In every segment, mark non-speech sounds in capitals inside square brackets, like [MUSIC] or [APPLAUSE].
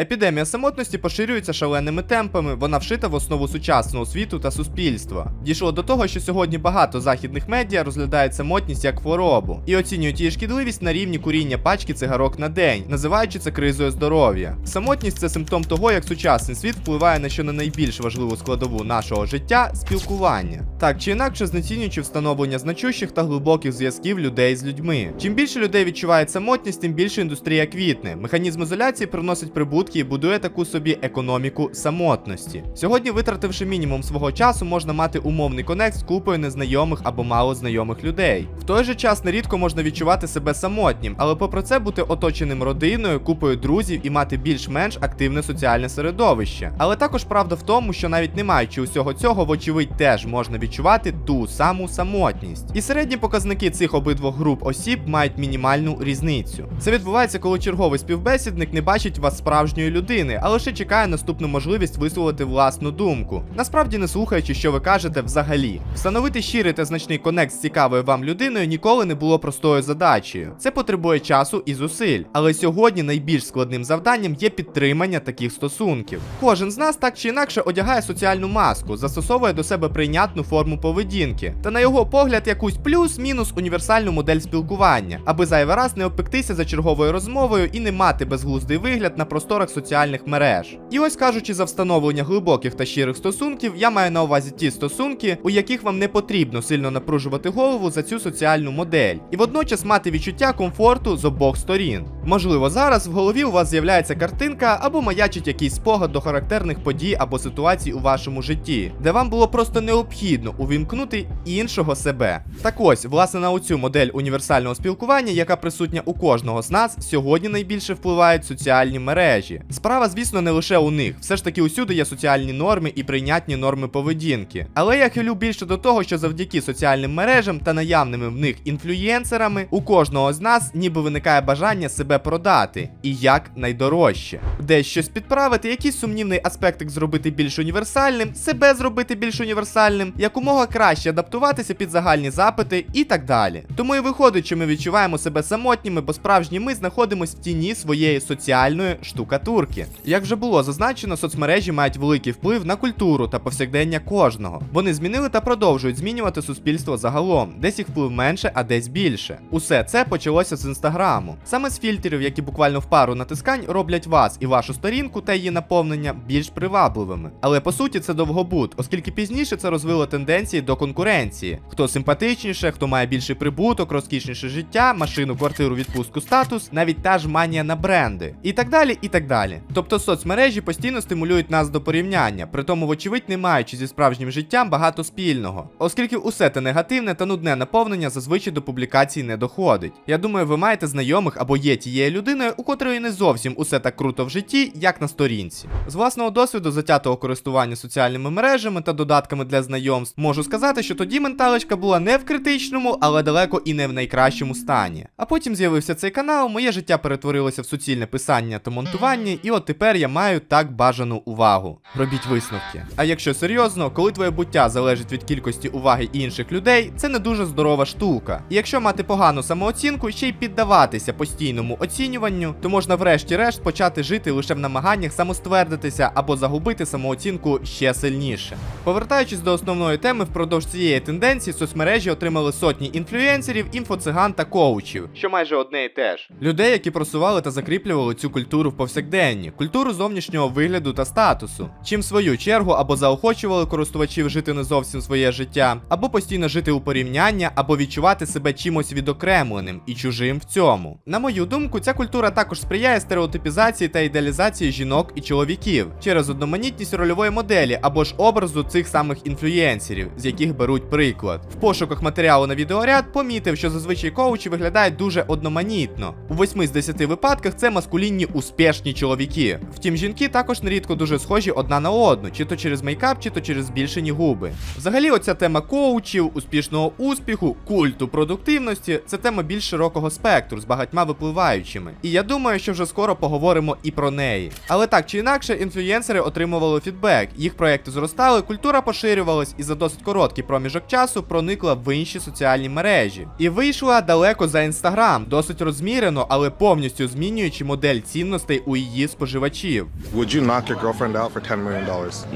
Епідемія самотності поширюється шаленими темпами, вона вшита в основу сучасного світу та суспільства. Дійшло до того, що сьогодні багато західних медіа розглядають самотність як хворобу і оцінюють її шкідливість на рівні куріння пачки цигарок на день, називаючи це кризою здоров'я. Самотність це симптом того, як сучасний світ впливає на що не найбільш важливу складову нашого життя спілкування. Так чи інакше знецінюючи встановлення значущих та глибоких зв'язків людей з людьми. Чим більше людей відчувають самотність, тим більше індустрія квітне. Механізм ізоляції приносить прибутки і будує таку собі економіку самотності. Сьогодні, витративши мінімум свого часу, можна мати умовний конект з купою незнайомих або мало знайомих людей. В той же час нерідко можна відчувати себе самотнім, але попри це бути оточеним родиною, купою друзів і мати більш-менш активне соціальне середовище. Але також правда в тому, що навіть не маючи усього цього, вочевидь теж можна відчувати ту саму самотність. І середні показники цих обидвох груп осіб мають мінімальну різницю. Це відбувається, коли черговий співбесідник не бачить вас справжньої людини, а лише чекає наступну можливість висловити власну думку, насправді не слухаючи, що ви кажете взагалі. Встановити щирий та значний конект з цікавою вам людиною ніколи не було простою задачею. Це потребує часу і зусиль. Але сьогодні найбільш складним завданням є підтримання таких стосунків. Кожен з нас так чи інакше одягає соціальну маску, застосовує до себе прийнятну форму поведінки, та на його погляд якусь плюс-мінус універсальну модель спілкування, аби зайвий раз не обпектися за черговою розмовою і не мати безглуздий вигляд на просторах соціальних мереж. І ось кажучи за встановлення глибоких та щирих стосунків, я маю на увазі ті стосунки, у яких вам не потрібно сильно напружувати голову за цю соціальну модель, і водночас мати відчуття комфорту з обох сторін. Можливо, зараз в голові у вас з'являється картинка або маячить якийсь спогад до характерних подій або ситуацій у вашому житті, де вам було просто необхідно увімкнути іншого себе. Так ось, власне, на оцю модель універсального спілкування, яка присутня у кожного з нас, сьогодні найбільше впливають соціальні мережі. Справа, звісно, не лише у них. Все ж таки усюди є соціальні норми і прийнятні норми поведінки. Але я хилю більше до того, що завдяки соціальним мережам та наявними в них інфлюєнсерами у кожного з нас ніби виникає бажання себе продати і як найдорожче. Десь щось підправити, якийсь сумнівний аспектик зробити більш універсальним, себе зробити більш універсальним, якомога краще адаптуватися під загальні запити і так далі. Тому і виходить, що ми відчуваємо себе самотніми, бо справжні ми знаходимося в тіні своєї соціальної штукатурки. Як вже було зазначено, соцмережі мають великий вплив на культуру та повсякдення кожного. Вони змінили та продовжують змінювати суспільство загалом, десь їх вплив менше, а десь більше. Усе це почалося з інстаграму. Саме з фільтрів, які буквально в пару натискань роблять вас і вашу сторінку та її наповнення більш привабливими. Але по суті це довгобуд, оскільки пізніше це розвило тенденції до конкуренції. Хто симпатичніше, хто має більший прибуток, розкішніше життя, машину, квартиру, відпустку, статус, навіть та ж манія на бренди. І так далі, і так далі. Тобто соцмережі постійно стимулюють нас до порівняння, при тому, вочевидь, не маючи зі справжнім життям багато спільного. Оскільки усе те негативне та нудне наповнення зазвичай до публікацій не доходить. Я думаю, ви маєте знайомих або є тією людиною, у котрої не зовсім усе так круто в житті, як на сторінці. З власного досвіду затятого користування соціальними мережами та додатками для знайомств, можу сказати, що тоді менталочка була не в критичному, але далеко і не в найкращому стані. А потім з'явився цей канал, моє життя перетворилося в суцільне писання та монтування, і от тепер я маю так бажану увагу. Робіть висновки. А якщо серйозно, коли твоє буття залежить від кількості уваги інших людей, це не дуже здорова штука. І якщо мати погану самооцінку, ще й піддаватися постійному оцінюванню, то можна врешті-решт почати жити лише в намаганнях самоствердитися або загубити самооцінку ще сильніше. Повертаючись до основної теми, впродовж цієї тенденції соцмережі отримали сотні інфлюенсерів, інфоциган та коучів, що майже одне і те ж. Людей, які просували та закріплювали цю культуру в повсякденні, культуру зовнішнього вигляду та статусу, чим в свою чергу або заохочували користувачів жити не зовсім своє життя, або постійно жити у порівняння, або відчувати себе чимось відокремленим і чужим в цьому. На мою думку, ця культура також сприяє стереотипізації та ідеалізації жінок і чоловіків через одноманітність рольової моделі або ж образу цих самих інфлюєнсерів, з яких беруть приклад. В пошуках матеріалу на відеоряд помітив, що зазвичай коучі виглядають дуже одноманітно. У 8 з 10 випадках це маскулінні успішні чоловіки. Втім, жінки також нерідко дуже схожі одна на одну, чи то через мейкап, чи то через збільшені губи. Взагалі, оця тема коучів, успішного успіху, культу продуктивності це тема більш широкого спектру з багатьма випливаючими. І я думаю, що вже скоро поговоримо і про неї. Але так чи інакше, інфлюєнсери отримували фідбек, їх проекти зростали, культура поширювалась і за досить короткий проміжок часу проникла в інші соціальні мережі. І вийшла далеко за інстаграм, досить розмірено, але повністю змінюючи модель цінностей у її її споживачів. Would you knock your girlfriend out for $10 million?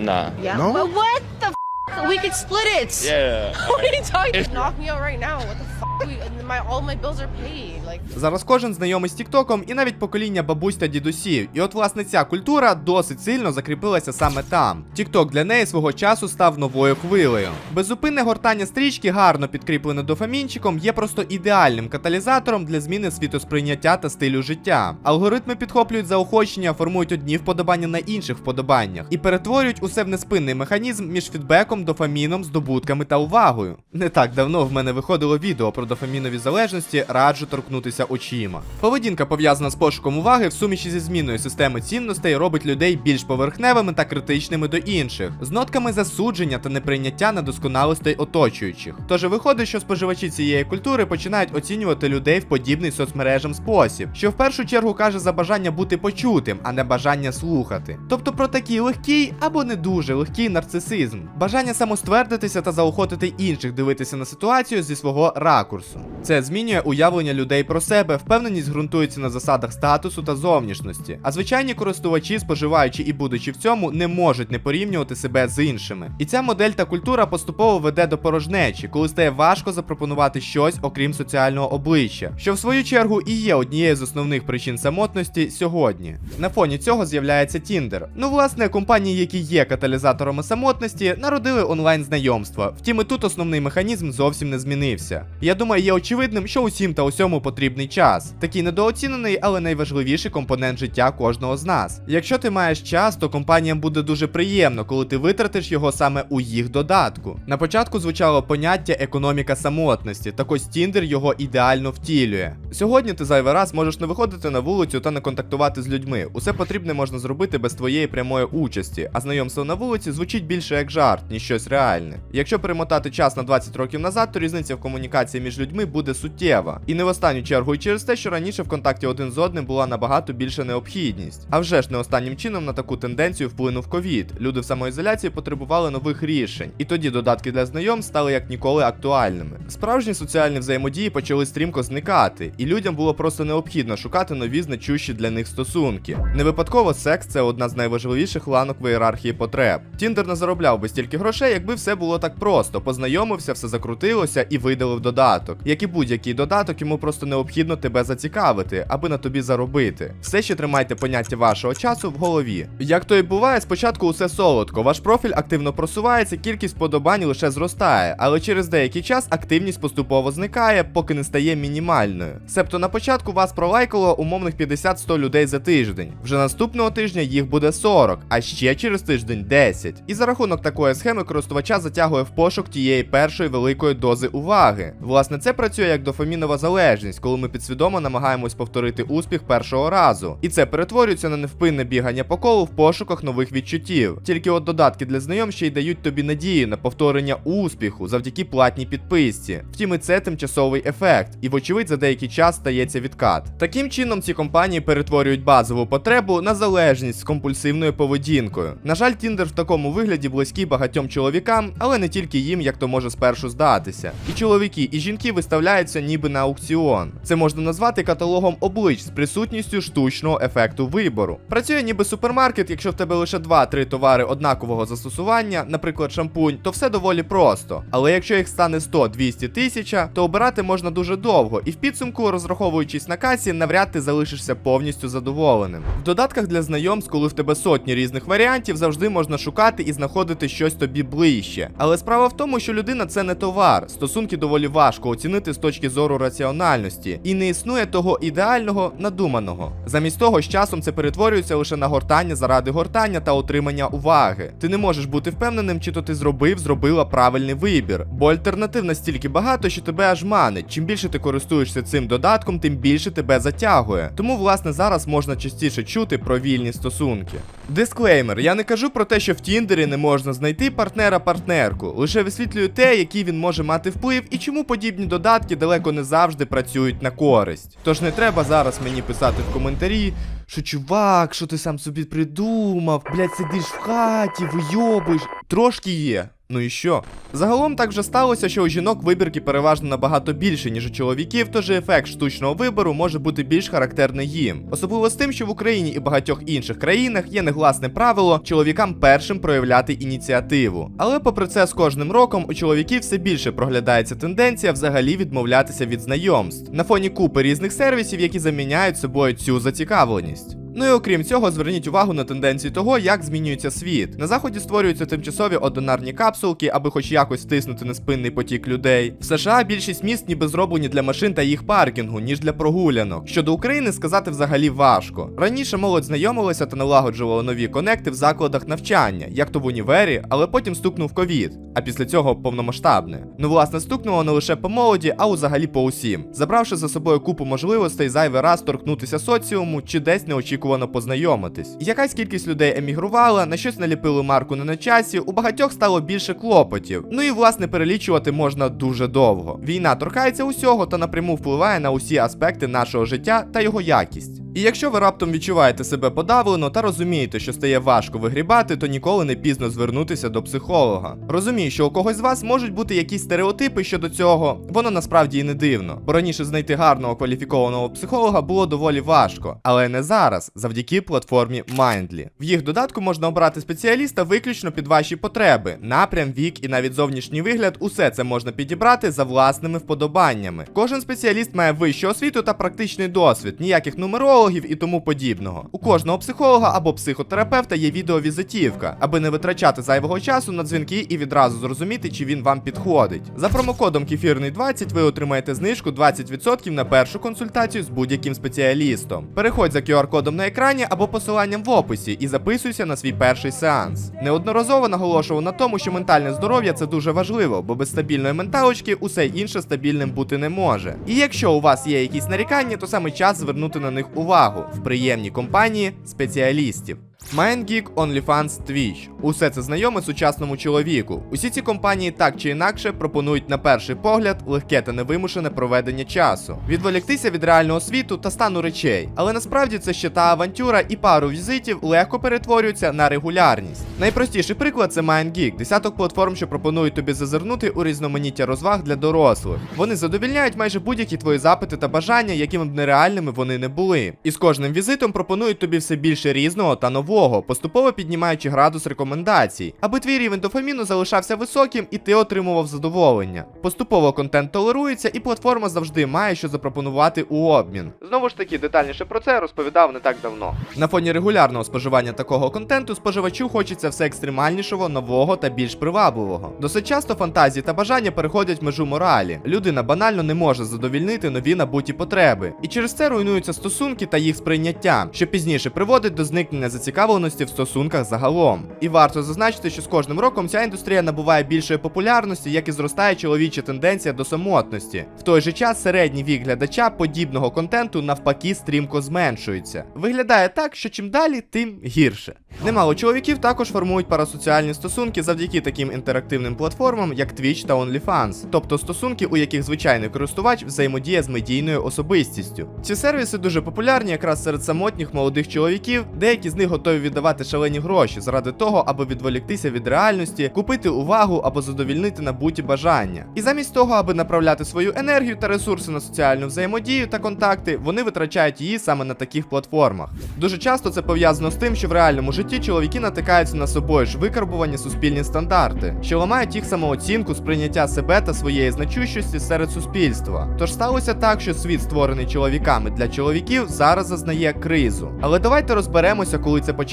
Nah. Yeah. No? But what the f- We could split it. Yeah. [LAUGHS] What are you talking? Knock me out right now. What the f- we, my all my bills are paid. Зараз кожен знайомий з Тіктоком і навіть покоління бабусь та дідусів. І от власне ця культура досить сильно закріпилася саме там. Тікток для неї свого часу став новою хвилею. Безупинне гортання стрічки, гарно підкріплене дофамінчиком, є просто ідеальним каталізатором для зміни світосприйняття та стилю життя. Алгоритми підхоплюють заохочення, формують одні вподобання на інших вподобаннях і перетворюють усе в неспинний механізм між фідбеком, дофаміном, здобутками та увагою. Не так давно в мене виходило відео про дофамінові залежності, раджу торкнутися очима. Поведінка пов'язана з пошуком уваги в суміші зі зміною системи цінностей робить людей більш поверхневими та критичними до інших, з нотками засудження та неприйняття недосконалостей оточуючих. Тож виходить, що споживачі цієї культури починають оцінювати людей в подібний соцмережам спосіб, що в першу чергу каже за бажання бути почутим, а не бажання слухати. Тобто про такий легкий або не дуже легкий нарцисизм, бажання самоствердитися та заохотити інших дивитися на ситуацію зі свого ракурсу. Це змінює уявлення людей про себе, впевненість ґрунтується на засадах статусу та зовнішності. А звичайні користувачі, споживаючи і будучи в цьому, не можуть не порівнювати себе з іншими. І ця модель та культура поступово веде до порожнечі, коли стає важко запропонувати щось окрім соціального обличчя, що в свою чергу і є однією з основних причин самотності сьогодні. На фоні цього з'являється Тіндер. Ну, власне, компанії, які є каталізаторами самотності, народили онлайн знайомства. Втім, і тут основний механізм зовсім не змінився. Я думаю, є очевидним, що усім та усьому потрібний час. Такий недооцінений, але найважливіший компонент життя кожного з нас. Якщо ти маєш час, то компаніям буде дуже приємно, коли ти витратиш його саме у їх додатку. На початку звучало поняття економіка самотності, так ось Тіндер його ідеально втілює. Сьогодні ти зайвий раз можеш не виходити на вулицю та не контактувати з людьми. Усе потрібне можна зробити без твоєї прямої участі, а знайомство на вулиці звучить більше як жарт, ніж щось реальне. Якщо перемотати час на 20 років назад, то різниця в комунікації між людьми буде суттєва. І не в останню чергу і через те, що раніше в контакті один з одним була набагато більша необхідність. А вже ж не останнім чином на таку тенденцію вплинув ковід. Люди в самоізоляції потребували нових рішень, і тоді додатки для знайом стали як ніколи актуальними. Справжні соціальні взаємодії почали стрімко зникати, і людям було просто необхідно шукати нові значущі для них стосунки. Не випадково секс це одна з найважливіших ланок в ієрархії потреб. Тіндер не заробляв би стільки грошей, якби все було так просто. Познайомився, все закрутилося і видалив додаток. Як і будь-який додаток, йому просто необхідно тебе зацікавити, аби на тобі заробити. Все ще тримайте поняття вашого часу в голові. Як то і буває, спочатку усе солодко. Ваш профіль активно просувається, кількість подобань лише зростає, але через деякий час активність поступово зникає, поки не стає мінімальною. Себто на початку вас пролайкало умовних 50-100 людей за тиждень. Вже наступного тижня їх буде 40, а ще через тиждень 10. І за рахунок такої схеми користувача затягує в пошук тієї першої великої дози уваги. Власне, це працює як дофамінова залежність, коли ми підсвідомо намагаємось повторити успіх першого разу. І це перетворюється на невпинне бігання по колу в пошуках нових відчуттів. Тільки от додатки для знайом ще й дають тобі надію на повторення успіху завдяки платній підписці. Втім, і це тимчасовий ефект, і вочевидь за деякий час стається відкат. Таким чином, ці компанії перетворюють базову потребу на залежність з компульсивною поведінкою. На жаль, Тіндер в такому вигляді близький багатьом чоловікам, але не тільки їм, як то може спершу здатися. І чоловіки, і жінки виставляються ніби на аукціон. Це можна назвати каталогом облич з присутністю штучного ефекту вибору. Працює ніби супермаркет, якщо в тебе лише 2-3 товари однакового застосування, наприклад, шампунь, то все доволі просто. Але якщо їх стане 100-200 тисяч, то обирати можна дуже довго, і в підсумку, розраховуючись на касі, навряд ти залишишся повністю задоволеним. В додатках для знайомств, коли в тебе сотні різних варіантів, завжди можна шукати і знаходити щось тобі ближче. Але справа в тому, що людина це не товар. Стосунки доволі важко оцінити з точки зору раціональності, і не існує того ідеального надуманого. Замість того, з часом це перетворюється лише на гортання заради гортання та отримання уваги. Ти не можеш бути впевненим, чи то ти зробив, зробила правильний вибір, бо альтернатив настільки багато, що тебе аж манить. Чим більше ти користуєшся цим додатком, тим більше тебе затягує. Тому, власне, зараз можна частіше чути про вільні стосунки. Дисклеймер: я не кажу про те, що в Тіндері не можна знайти партнера-партнерку, лише висвітлюю те, який він може мати вплив і чому подібні додатки далеко не завжди працюють на користь. Тож не треба зараз мені писати в коментарі. Що чувак, що ти сам собі придумав, блядь, сидиш в хаті, вийобуєш. Трошки є. Ну і що? Загалом так вже сталося, що у жінок вибірки переважно набагато більше, ніж у чоловіків, тож і ефект штучного вибору може бути більш характерний їм. Особливо з тим, що в Україні і багатьох інших країнах є негласне правило чоловікам першим проявляти ініціативу. Але попри це, з кожним роком у чоловіків все більше проглядається тенденція взагалі відмовлятися від знайомств на фоні купи різних сервісів, які заміняють собою цю зацікавленість. Ну і окрім цього, зверніть увагу на тенденції того, як змінюється світ. На заході створюються тимчасові одинарні капсулки, аби хоч якось стиснути неспинний потік людей. В США більшість міст ніби зроблені для машин та їх паркінгу, ніж для прогулянок. Щодо України сказати взагалі важко. Раніше молодь знайомилася та налагоджувала нові конекти в закладах навчання, як то в універі, але потім стукнув ковід. А після цього повномасштабне. Ну, власне, стукнуло не лише по молоді, а взагалі по усім, забравши за собою купу можливостей зайвий раз торкнутися соціуму чи десь неочікувано познайомитись. Якась кількість людей емігрувала, на щось наліпили марку не на часі, у багатьох стало більше клопотів. Ну і власне перелічувати можна дуже довго. Війна торкається усього та напряму впливає на усі аспекти нашого життя та його якість. І якщо ви раптом відчуваєте себе подавлено та розумієте, що стає важко вигрібати, то ніколи не пізно звернутися до психолога. Розумію, що у когось з вас можуть бути якісь стереотипи щодо цього, воно насправді і не дивно, бо раніше знайти гарного кваліфікованого психолога було доволі важко, але не зараз, завдяки платформі Mindly. В їх додатку можна обрати спеціаліста виключно під ваші потреби, напрям, вік і навіть зовнішній вигляд. Усе це можна підібрати за власними вподобаннями. Кожен спеціаліст має вищу освіту та практичний досвід, ніяких нумерологів і тому подібного. У кожного психолога або психотерапевта є відеовізитівка, аби не витрачати зайвого часу на дзвінки і відразу зрозуміти, чи він вам підходить. За промокодом кефірний 20 ви отримаєте знижку 20% на першу консультацію з будь-яким спеціалістом. Переходь за QR-кодом на екрані або посиланням в описі і записуйся на свій перший сеанс. Неодноразово наголошував на тому, що ментальне здоров'я це дуже важливо, бо без стабільної менталочки усе інше стабільним бути не може. І якщо у вас є якісь нарікання, то саме час звернути на них увагу в приємній компанії спеціалістів. MindGeek, OnlyFans, Twitch. Усе це знайоме сучасному чоловіку. Усі ці компанії так чи інакше пропонують на перший погляд легке та невимушене проведення часу, відволіктися від реального світу та стану речей. Але насправді це ще та авантюра і пару візитів легко перетворюються на регулярність. Найпростіший приклад це MindGeek, десяток платформ, що пропонують тобі зазирнути у різноманіття розваг для дорослих. Вони задовільняють майже будь-які твої запити та бажання, якими б нереальними вони не були. І з кожним візитом пропонують тобі все більше різного та нового, поступово піднімаючи градус рекомендацій, аби твій рівень дофаміну залишався високим і ти отримував задоволення. Поступово контент толерується, і платформа завжди має що запропонувати у обмін. Знову ж таки, детальніше про це розповідав не так давно. На фоні регулярного споживання такого контенту споживачу хочеться все екстремальнішого, нового та більш привабливого. Досить часто фантазії та бажання переходять межу моралі. Людина банально не може задовільнити нові набуті потреби, і через це руйнуються стосунки та їх сприйняття, що пізніше приводить до зникнення зацікавленості в стосунках загалом. І варто зазначити, що з кожним роком ця індустрія набуває більшої популярності, як і зростає чоловіча тенденція до самотності. В той же час середній вік глядача подібного контенту навпаки стрімко зменшується. Виглядає так, що чим далі, тим гірше. Немало чоловіків також формують парасоціальні стосунки завдяки таким інтерактивним платформам, як Twitch та OnlyFans, тобто стосунки, у яких звичайний користувач взаємодіє з медійною особистістю. Ці сервіси дуже популярні якраз серед самотніх молодих чоловіків, деякі з них готові віддавати шалені гроші заради того, аби відволіктися від реальності, купити увагу або задовільнити набуті бажання. І замість того, аби направляти свою енергію та ресурси на соціальну взаємодію та контакти, вони витрачають її саме на таких платформах. Дуже часто це пов'язано з тим, що в реальному житті чоловіки натикаються на собою ж викарбувані суспільні стандарти, що ламають їх самооцінку, сприйняття себе та своєї значущості серед суспільства. Тож сталося так, що світ, створений чоловіками для чоловіків, зараз зазнає кризу. Але давайте розберемося, коли це почалося.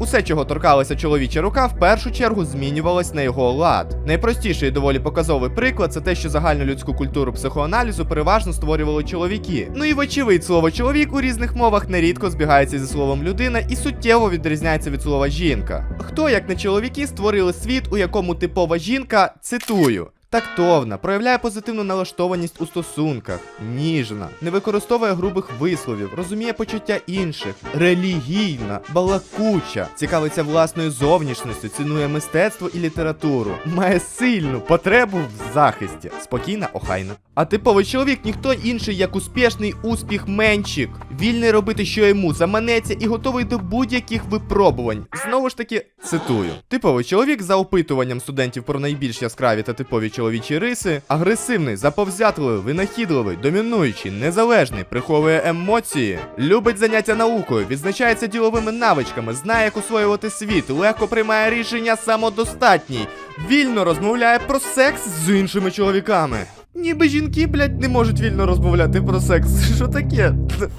Усе, чого торкалася чоловіча рука, в першу чергу змінювалось на його лад. Найпростіший і доволі показовий приклад це те, що загальну людську культуру психоаналізу переважно створювали чоловіки. Ну і вочевидь, слово чоловік у різних мовах нерідко збігається зі словом людина і суттєво відрізняється від слова жінка. Хто, як не чоловіки, створили світ, у якому типова жінка, цитую. Тактовна, проявляє позитивну налаштованість у стосунках, ніжна, не використовує грубих висловів, розуміє почуття інших, релігійна, балакуча, цікавиться власною зовнішністю, цінує мистецтво і літературу, має сильну потребу в захисті, спокійна, охайна. А типовий чоловік ніхто інший, як успішний успіх менчик. Вільний робити, що йому заманеться, і готовий до будь-яких випробувань. Знову ж таки, цитую: типовий чоловік за опитуванням студентів про найбільш яскраві та типові чоловічі риси, агресивний, заповзятливий, винахідливий, домінуючий, незалежний, приховує емоції, любить заняття наукою, відзначається діловими навичками, знає, як освоювати світ, легко приймає рішення самодостатній, вільно розмовляє про секс з іншими чоловіками. Ніби жінки, блядь, не можуть вільно розмовляти про секс. [LAUGHS] Що таке?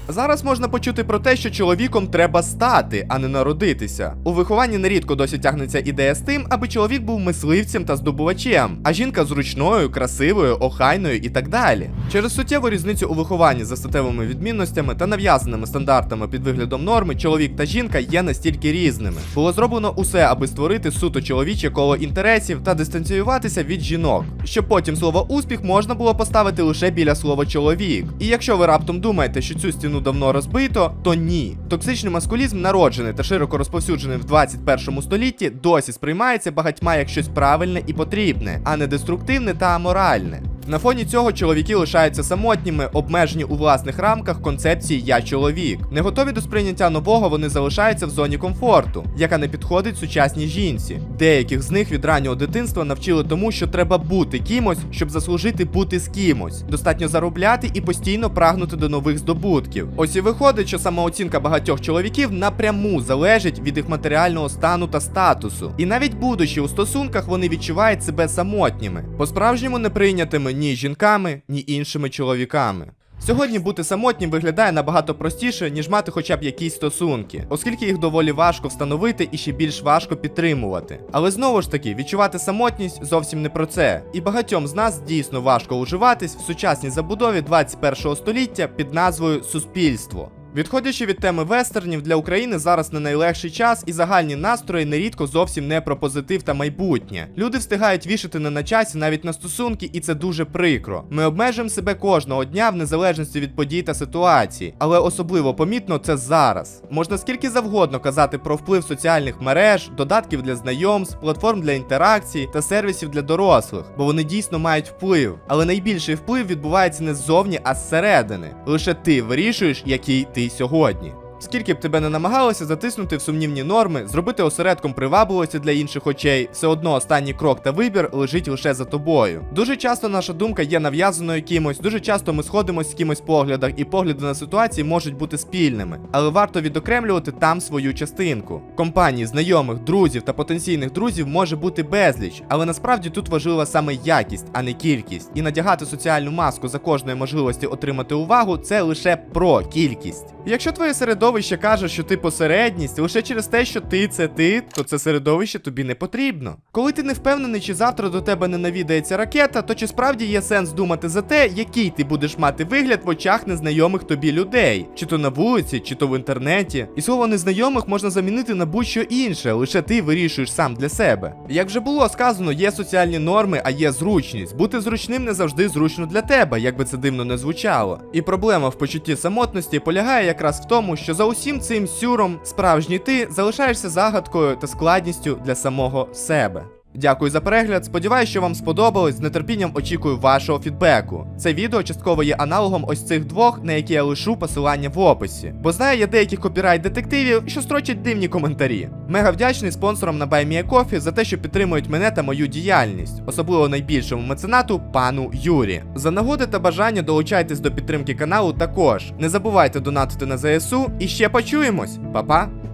Зараз можна почути про те, що чоловіком треба стати, а не народитися. У вихованні нерідко досі тягнеться ідея з тим, аби чоловік був мисливцем та здобувачем, а жінка зручною, красивою, охайною і так далі. Через суттєву різницю у вихованні за статевими відмінностями та нав'язаними стандартами під виглядом норми, чоловік та жінка є настільки різними. Було зроблено усе, аби створити суто чоловіче коло інтересів та дистанціюватися від жінок, щоб потім слово успіх можна було поставити лише біля слова чоловік. І якщо ви раптом думаєте, що цю стіну давно розбито, то ні. Токсичний маскулізм, народжений та широко розповсюджений в 21 столітті, досі сприймається багатьма як щось правильне і потрібне, а не деструктивне та аморальне. На фоні цього чоловіки лишаються самотніми, обмежені у власних рамках концепції Я чоловік. Не готові до сприйняття нового, вони залишаються в зоні комфорту, яка не підходить сучасній жінці. Деяких з них від раннього дитинства навчили тому, що треба бути кимось, щоб заслужити бути з кимось. Достатньо заробляти і постійно прагнути до нових здобутків. Ось і виходить, що самооцінка багатьох чоловіків напряму залежить від їх матеріального стану та статусу. І навіть будучи у стосунках, вони відчувають себе самотніми, по-справжньому неприйнятими ні жінками, ні іншими чоловіками. Сьогодні бути самотнім виглядає набагато простіше, ніж мати хоча б якісь стосунки, оскільки їх доволі важко встановити і ще більш важко підтримувати. Але знову ж таки, відчувати самотність зовсім не про це. І багатьом з нас дійсно важко уживатись в сучасній забудові 21 століття під назвою суспільство. Відходячи від теми вестернів, для України зараз не найлегший час, і загальні настрої нерідко зовсім не про позитив та майбутнє. Люди встигають вішати не на часі навіть на стосунки, і це дуже прикро. Ми обмежуємо себе кожного дня в незалежності від подій та ситуації, але особливо помітно це зараз. Можна скільки завгодно казати про вплив соціальних мереж, додатків для знайомств, платформ для інтеракції та сервісів для дорослих, бо вони дійсно мають вплив. Але найбільший вплив відбувається не ззовні, а зсередини. Лише ти вирішуєш, який ти сьогодні. Скільки б тебе не намагалося затиснути в сумнівні норми, зробити осередком привабливості для інших очей, все одно останній крок та вибір лежить лише за тобою. Дуже часто наша думка є нав'язаною кимось, дуже часто ми сходимось з кимось в поглядах, і погляди на ситуації можуть бути спільними, але варто відокремлювати там свою частинку. Компанії, знайомих, друзів та потенційних друзів може бути безліч, але насправді тут важлива саме якість, а не кількість. І надягати соціальну маску за кожної можливості отримати увагу це лише про кількість. Якщо твоє середовище каже, що ти посередність лише через те, що ти це ти, то це середовище тобі не потрібно. Коли ти не впевнений, чи завтра до тебе не навідається ракета, то чи справді є сенс думати за те, який ти будеш мати вигляд в очах незнайомих тобі людей, чи то на вулиці, чи то в інтернеті. І слово незнайомих можна замінити на будь-що інше, лише ти вирішуєш сам для себе. Як вже було сказано, є соціальні норми, а є зручність. Бути зручним не завжди зручно для тебе, як би це дивно не звучало. І проблема в почутті самотності полягає якраз в тому, що за усім цим сюром справжній ти залишаєшся загадкою та складністю для самого себе. Дякую за перегляд. Сподіваюсь, що вам сподобалось. З нетерпінням очікую вашого фідбеку. Це відео частково є аналогом ось цих двох, на які я лишу посилання в описі. Бо знаю я деяких копірайт детективів, що строчать дивні коментарі. Мега вдячний спонсорам на BuyMeACoffee за те, що підтримують мене та мою діяльність, особливо найбільшому меценату пану Юрі. За нагоди та бажання долучайтесь до підтримки каналу також. Не забувайте донатити на ЗСУ і ще почуємось. Па-па!